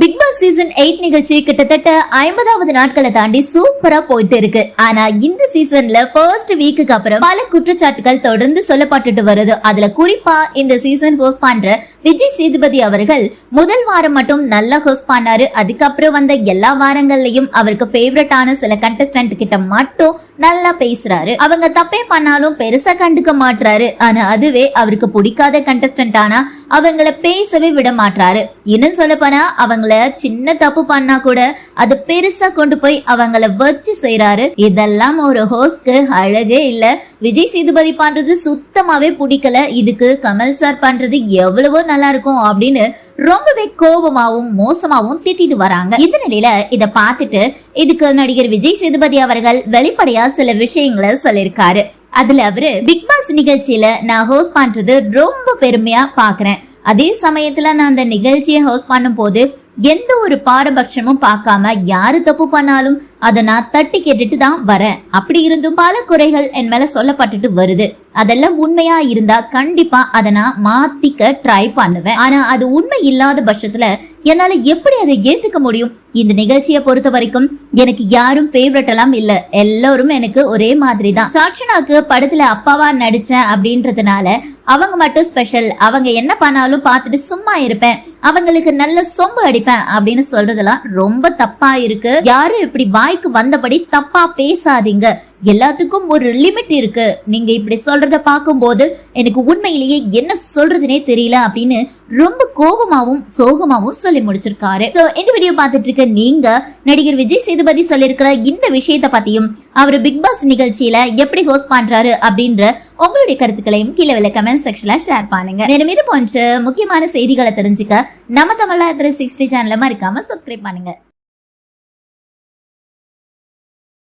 Big Boss season eight நிகழ்ச்சி கிட்டத்தட்ட ஐம்பதாவது நாட்களை தாண்டி சூப்பரா போயிட்டு இருக்கு. ஆனா இந்த சீசன்ல ஃபர்ஸ்ட் வீக்குக்கு அப்புறம் பல குற்றச்சாட்டுகள் தொடர்ந்து சொல்லப்பட்டுட்டு வருது. அதுல குறிப்பா இந்த சீசன் ஒர்க் பண்ற விஜய் சேதுபதி அவர்கள் முதல் வாரம் மட்டும் நல்லா ஹோஸ்ட் பண்ணாரு அதுக்கப்புறம் வந்த எல்லா வாரங்கள்லயும் அவருக்கு ஃபேவரட்டான சில கண்டஸ்டன்ட் கிட்ட மட்டும் நல்லா பேசுறாரு. அவங்க தப்பே பண்ணாலும் பெருசா கண்டுக்க மாட்றாரு. ஆனா அதுவே அவருக்கு பிடிக்காத கண்டஸ்டன்ட் ஆனா அவங்கள பேசவே விட மாட்டாரு இன்னும் சொல்ல போனா அவங்கள சின்ன தப்பு பண்ணா கூட அது பெருசா கொண்டு போய் அவங்கள வச்சு செய்யறாரு இதெல்லாம் ஒரு ஹோஸ்ட்க்கு அழகே இல்ல. விஜய் சேதுபதி பண்றது சுத்தமாவே பிடிக்கல. இதுக்கு கமல் சார் பண்றது எவ்வளவோ நல்லா இருக்கும் அப்படின்னு ரொம்பவே கோபமாவும் மோசமாவும் திட்டிட்டு வராங்க. இந்த நிலையில இத பார்த்துட்டு இதுக்கு நடிகர் விஜய் சேதுபதி அவர்கள் வெளிப்படையா சில விஷயங்களை சொல்லியிருக்காரு. அதுல அவரு பிக் பாஸ் நிகழ்ச்சியில நான் ஹோஸ்ட் பண்றது ரொம்ப பெருமையா பாக்குறேன் அதே சமயத்துல நான் அந்த நிகழ்ச்சியை ஹோஸ்ட் பண்ணும் போது எந்த ஒரு பாரபட்சமும் பார்க்காம யாரு தப்பு பண்ணாலும் அதை நான் தட்டி கேட்டுட்டு தான் வரேன். அப்படி இருந்தும் பல குறைகள் என் மேல சொல்லப்பட்டுட்டு வருது. அதெல்லாம் உண்மையா இருந்தா கண்டிப்பா அதை நான் மாத்திக்க ட்ரை பண்ணுவேன். ஆனா அது உண்மை இல்லாத பட்சத்துல என்னால எப்படி அதை ஏத்துக்க முடியும்? இந்த நிகழ்ச்சியை பொறுத்த வரைக்கும் எனக்கு யாரும் ஃபேவரட் எல்லாம் இல்ல. எல்லாரும் எனக்கு ஒரே மாதிரி தான் சாட்சனாக்கு படத்துல அப்பாவா நடிச்சேன் அப்படின்றதுனால அவங்க மட்டும் ஸ்பெஷல் அவங்க என்ன பண்ணாலும் பார்த்துட்டு சும்மா இருப்பேன். அவங்களுக்கு நல்ல சொம்பு அடிப்பேன் அப்படின்னு சொல்றதெல்லாம் ரொம்ப தப்பா இருக்கு. யாரும் இப்படி வாய்க்கு வந்தபடி தப்பா பேசாதீங்க. எல்லாத்துக்கும் ஒரு லிமிட் இருக்கு. நீங்க இப்படி சொல்றத பார்க்கும்போது எனக்கு உண்மையிலேயே என்ன சொல்றதுனே தெரியல அப்படின்னு ரொம்ப கோபமாவும் சோகமாவும் சொல்லி முடிச்சிருக்காரு. சோ இந்த வீடியோ பார்த்துட்டு இருக்க நீங்க நடிகர் விஜய் சேதுபதி சொல்லியிருக்கிற இந்த விஷயத்தை பத்தியும் அவர் பிக் பாஸ் நிகழ்ச்சியில எப்படி ஹோஸ்ட் பண்றாரு அப்படின்ற உங்களுடைய கருத்துக்களையும் கீழே உள்ள கமெண்ட் செக்ஷன்ல ஷேர் பண்ணுங்க. மேலும் இது போன்ற முக்கியமான செய்திகளை தெரிஞ்சுக்க நம்ம தமிழா த்ரீ சிக்ஸ்டி சேனல மறக்காம சப்ஸ்கிரைப் பண்ணுங்க.